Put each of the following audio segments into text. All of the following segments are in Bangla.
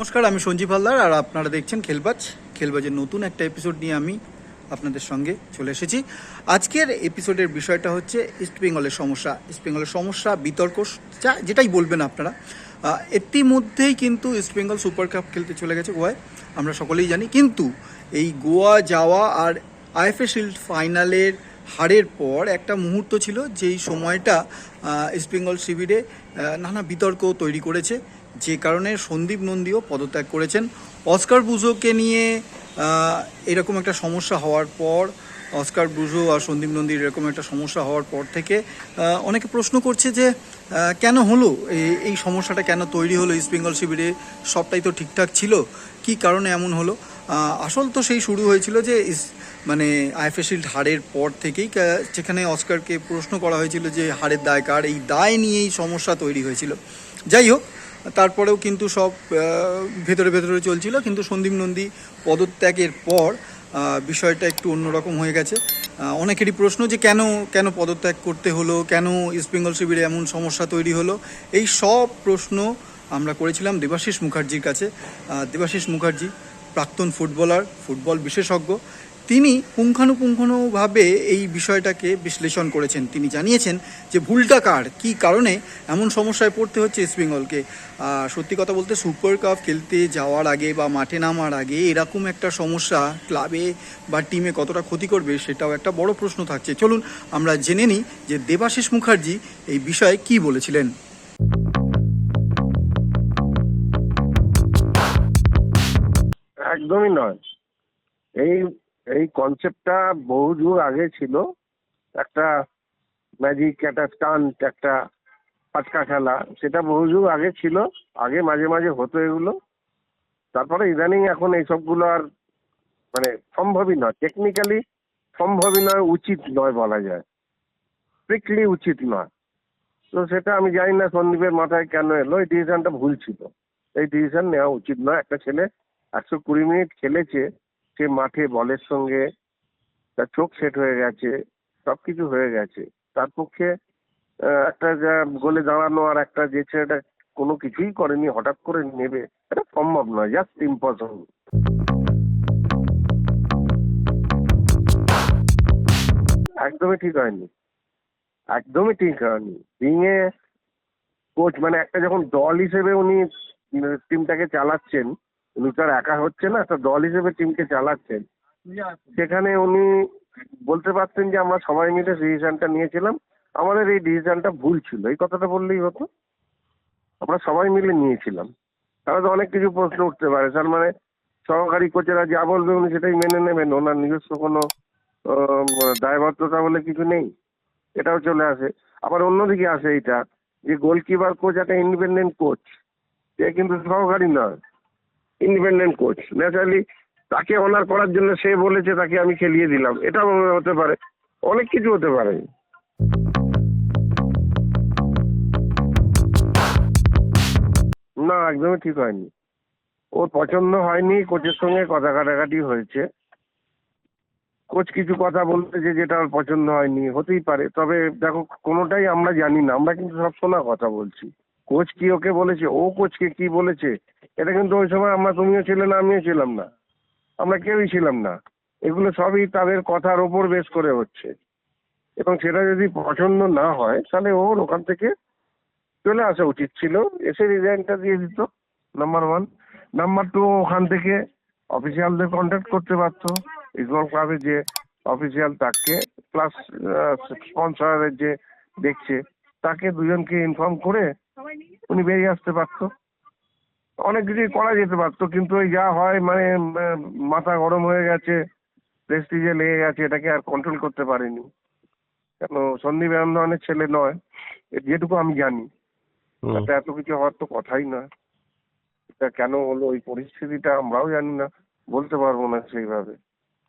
নমস্কার আমি সঞ্জীব হালদার আর আপনারা দেখছেন খেলবাজ। খেলবাজের নতুন একটা এপিসোড নিয়ে আমি আপনাদের সঙ্গে চলে এসেছি। আজকের এপিসোডের বিষয়টা হচ্ছে ইস্ট বেঙ্গলের সমস্যা। ইস্ট বেঙ্গলের সমস্যা বিতর্ক যা যেটাই বলবেন আপনারা। আহ, ইতিমধ্যেই কিন্তু ইস্ট বেঙ্গল সুপার কাপ খেলতে চলে গেছে গোয়ায় আমরা সকলেই জানি। কিন্তু এই গোয়া যাওয়া আর আইএফএ শিল্ড ফাইনালের হারের পর একটা মুহূর্ত ছিল যেই সময়টা ইস্টবেঙ্গল শিবিরে নানা বিতর্ক তৈরি করেছে। যে কারণে সন্দীপ নন্দীও পদত্যাগ করেছেন। অস্কার বুজোকে নিয়ে এরকম একটা সমস্যা হওয়ার পর, অস্কার বুজো আর সন্দীপ নন্দীর এরকম একটা সমস্যা হওয়ার পর থেকে অনেকে প্রশ্ন করছে যে কেন হলো? এই- সমস্যাটা কেন তৈরি হলো? ইস্টবেঙ্গল শিবিরে সবটাই তো ঠিকঠাক ছিল। কি কারণে এমন হলো? আসল তো সেই শুরু হয়েছিল যে মানে আইএফএ শিল্ড হারের পর থেকেই যেখানে অস্কারকে প্রশ্ন করা হয়েছিল যে, হারের দায় কার? এই দায় নিয়েই সমস্যা তৈরি হয়েছিল। যাই হোক তারপরেও কিন্তু সব ভেতরে ভেতরে চলছিল, কিন্তু সন্দীপ নন্দী পদত্যাগের পর বিষয়টা একটু অন্যরকম হয়ে গেছে। অনেকেরই প্রশ্ন যে কেন কেন পদত্যাগ করতে হলো, কেন ইস্টবেঙ্গল শিবিরে এমন সমস্যা তৈরি হলো? এই সব প্রশ্ন আমরা করেছিলাম দেবাশিস মুখার্জির কাছে। দেবাশিস মুখার্জি প্রাক্তন ফুটবলার, ফুটবল বিশেষজ্ঞ। তিনি পুঙ্খানুপুঙ্খানুভাবে এই বিষয়টাকে বিশ্লেষণ করেছেন। তিনি জানিয়েছেন যে ভুলটা কার? কী কারণে? এমন সমস্যায় পড়তে হচ্ছে ইস্টবেঙ্গলকে সত্যি কথা বলতে সুপার কাপ খেলতে যাওয়ার আগে বা মাঠে নামার আগে এরকম একটা সমস্যা ক্লাবে বা টিমে কতটা ক্ষতি করবে সেটাও একটা বড় প্রশ্ন থাকছে। চলুন আমরা জেনে নিই যে দেবাশিস মুখার্জি এই বিষয়ে কি বলেছিলেন। একদমই নয়। এই এই কনসেপ্টটা বহু যুগ আগে ছিল। একটা ম্যাজিক একটা স্টান্ট একটা পাটকা খেলা, সেটা বহু যুগ আগে ছিল। আগে মাঝে মাঝে হতো এগুলো। তারপরে ইদানিং এখন এইসবগুলো আর মানে সম্ভবই নয়। টেকনিক্যালি সম্ভবই নয়, উচিত নয় বলা যায়। স্ট্রিক্টলি উচিত নয়। তো সেটা আমি জানি না সন্দীপের মাথায় কেন এলো। এই ডিসিশনটা ভুল ছিল। এই ডিসিশন নেওয়া উচিত নয়। একটা ছেলে একশো কুড়ি মিনিট খেলেছে সে মাঠে বলের সঙ্গে তার চোখ সেট হয়ে গেছে সব কিছু হয়ে গেছে। তার পক্ষে একটা যা গোলে দাঁড়ানো আর একটা যে ছেলেটা কোনো কিছুই করেনি, হঠাৎ করে নেবে, এটা সম্ভব নয় জাস্ট ইম্পসিবল একদমই ঠিক হয়নি। একদমই ঠিক হয়নি। বিঙে কোচ মানে একটা যখন দল হিসেবে উনি টিমটাকে চালাচ্ছেন আর একা হচ্ছে না একটা দল হিসেবে টিমকে চালাচ্ছেন। সেখানে উনি বলতে পারতেন যে আমরা সবাই মিলে ডিসিশনটা নিয়েছিলাম। আমাদের এই ডিসিশনটা ভুল ছিল। এই কথাটা বললেই হতো। আমরা সবাই মিলে নিয়েছিলাম। তাহলে তো অনেক কিছু প্রশ্ন উঠতে পারে। তার মানে সহকারী কোচেরা যা বলবে উনি সেটাই মেনে নেবেন। ওনার নিজস্ব কোনো দায়বদ্ধতা বলে কিছু নেই। এটাও চলে আসে। আবার অন্যদিকে আসে এইটা যে গোলকিপার কোচ একটা ইন্ডিপেন্ডেন্ট কোচ সে কিন্তু সহকারী নয়। ইন্ডিপেন্ডেন্ট কোচ ন্যাচারালি তাকে অনার করার জন্য সে বলেছে, তাকে আমি খেলিয়ে দিলাম। এটাও হতে পারে। অনেক কিছু হতে পারে। না, একদমই ঠিক হয়নি। ওর পছন্দ হয়নি কোচের সঙ্গে কথা কাটাকাটি হয়েছে। কোচ কিছু কথা বলতেছে যেটা ওর পছন্দ হয়নি, হতেই পারে। তবে দেখো, কোনোটাই আমরা জানি না। আমরা কিন্তু সব সবসময় কথা বলছি। কোচ কি ওকে বলেছে? ও কোচকে কি বলেছে? এটা কিন্তু ওই সময় আমরা তুমিও ছিলে না, আমিও ছিলাম না। আমরা কেউই ছিলাম না। এগুলো সবই তাদের কথার ওপর বেশ করে হচ্ছে। এবং সেটা যদি পছন্দ না হয়, তাহলে ওর ওখান থেকে চলে আসা উচিত ছিল। এসে রিজাইনটা দিয়ে দিত নাম্বার ওয়ান নাম্বার টু ওখান থেকে অফিসিয়ালদের কন্ট্যাক্ট করতে পারতো। ইসবল ক্লাবের যে অফিসিয়াল তাকে প্লাস স্পন্সরের যে দেখছে, তাকে দুজনকে ইনফর্ম করে উনি বেরিয়ে আসতে পারতো। অনেক কিছুই করা যেতে পারতো কিন্তু ওই যা হয় মানে মাথা গরম হয়ে গেছে প্রেস্টিজে লেগে গেছে এটাকে আর কন্ট্রোল করতে পারেনি। কেন? সন্দীপ ধরনের ছেলে নয় এ যেটুকু আমি জানি। তাতে এত কিছু হওয়ার তো কথাই নয়। এটা কেন হলো? ওই পরিস্থিতিটা আমরাও জানি না বলতে পারব না সেইভাবে।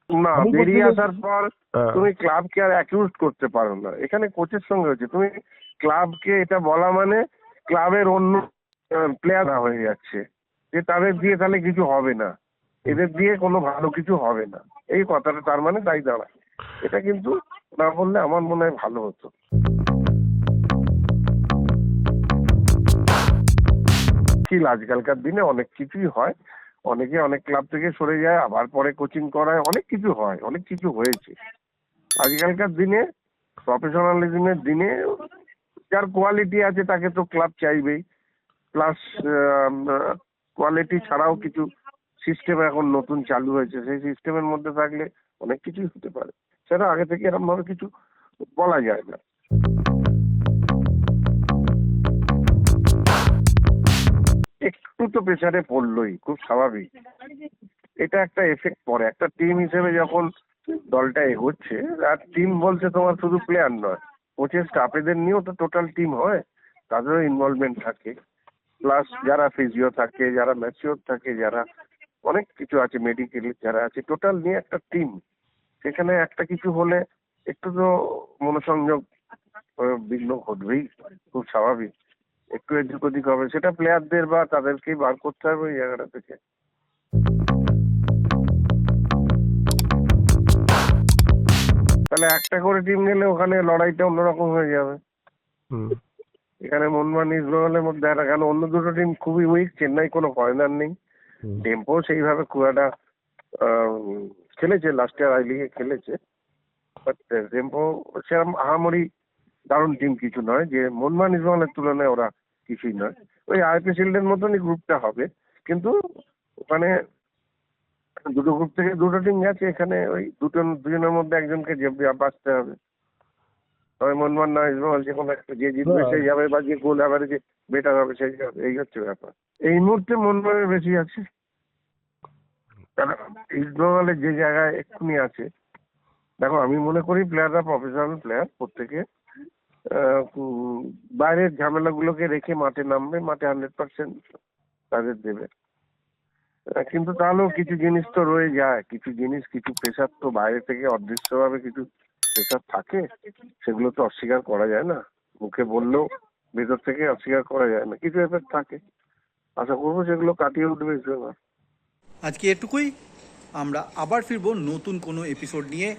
না বেরিয়ে আসার পর হ্যাঁ। তুমি ক্লাবকে আর অ্যাকিউজ করতে পারো না। এখানে কোচের সঙ্গে হচ্ছে তুমি ক্লাবকে এটা বলা মানে ক্লাবের অন্য প্লেয়ার হয়ে যাচ্ছে। যে তাদের দিয়ে তাহলে কিছু হবে না। এদের দিয়ে কোনো ভালো কিছু হবে না। এই কথাটা তার মানে তাই দাঁড়ায়। এটা কিন্তু না বললে আমার মনে হয় ভালো হতো। মুশকিল আজকালকার দিনে অনেক কিছুই হয়। অনেকে অনেক ক্লাব থেকে সরে যায়, আবার পরে কোচিং করায়। অনেক কিছু হয়, অনেক কিছু হয়েছে। আজকালকার দিনে প্রফেশনালিজমের দিনে যার কোয়ালিটি আছে তাকে তো ক্লাব চাইবেই। প্লাস কোয়ালিটি ছাড়াও কিছু সিস্টেম এখন নতুন চালু হয়েছে। সেই সিস্টেমের মধ্যে থাকলে অনেক কিছুই হতে পারে। সেটা আগে থেকে এরকম ভাবে কিছু বলা যায় না। একটু তো প্রেসারে পড়লোই, খুব স্বাভাবিক। এটা একটা এফেক্ট পড়ে। একটা টিম হিসেবে যখন দলটা এগোচ্ছে, আর টিম বলছে তোমার শুধু প্লেয়ার নয়। কোচের স্টাফেদের নিয়েও তো টোটাল টিম হয়, তাদেরও ইনভলভমেন্ট থাকে। প্লাস যারা ফিজিও থাকে, যারা ম্যাচিওর থাকে, যারা অনেক কিছু আছে মেডিকেল যারা আছে টোটাল নিয়ে একটা টিম সেখানে একটা কিছু হলে একটু তো মনোসংযোগ বিঘ্ন ঘটবেই খুব স্বাভাবিক। একটু এদিক ওদিক হবে, সেটা প্লেয়ারদের বা তাদেরকেই বার করতে হবে ওই জায়গাটা থেকে। তাহলে একটা করে টিম গেলে ওখানে লড়াইটা অন্যরকম হয়ে যাবে। এখানে মোহনবাগান ইস্ট বেঙ্গলের মধ্যে একটা কেন অন্য দুটো টিম খুবই উইক চেন্নাই কোনো ফরেনার নেই। টেম্পো সেইভাবে খুব একটা খেলেছে লাস্ট ইয়ার আই লিগে খেলেছে। বাট টেম্পো সেরকম আহামরি দারুণ টিম কিছু নয় যে মোহনবাগান ইস্ট বেঙ্গলের তুলনায় ওরা কিছুই নয়। ওই আইপি শিল্ডের মতনই গ্রুপটা হবে। কিন্তু ওখানে দুটো গ্রুপ থেকে দুটো টিম গেছে এখানে ওই দুটো দুজনের মধ্যে একজনকে যে বাঁচতে হবে। তবে মনমান না ইস্ট বেঙ্গল যে কোনো একটা যে জিতবে। সেই যাবে বা যে গোল অ্যাভারেজে বেটার হবে সেই যাবে। এই হচ্ছে ব্যাপার। এই মুহূর্তে মনমানের বেশি আছে। কারণ ইস্ট বেঙ্গলের যে জায়গায় এক্ষুনি আছে দেখো আমি মনে করি প্লেয়াররা প্রফেশনাল প্লেয়ার প্রত্যেকে। বাইরের ঝামেলাগুলোকে রেখে মাঠে নামবে মাঠে হান্ড্রেড পার্সেন্ট তাদের দেবে। কিন্তু তাহলেও কিছু জিনিস তো রয়ে যায়। কিছু জিনিস, কিছু প্রেশার তো বাইরে থেকে অদৃশ্যভাবে কিছু প্রেশার থাকে, সেগুলো তো অস্বীকার করা যায় না। মুখে বললেও ভেতর থেকে অস্বীকার করা যায় না, কিছু এফেক্ট থাকে। আশা করব সেগুলো কাটিয়ে উঠবে আজকে এটুকুই। আমরা আবার ফিরবো নতুন কোনো এপিসোড নিয়ে।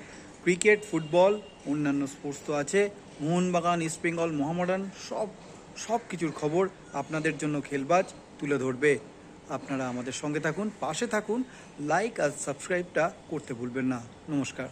ক্রিকেট ফুটবল অন্যান্য স্পোর্টস তো আছে। মোহনবাগান ইস্ট বেঙ্গল মোহামডান সব সব কিছুর খবর আপনাদের জন্য খেলবাজ তুলে ধরবে। আপনারা আমাদের সঙ্গে থাকুন পাশে থাকুন লাইক আর সাবস্ক্রাইবটা করতে ভুলবেন না। নমস্কার।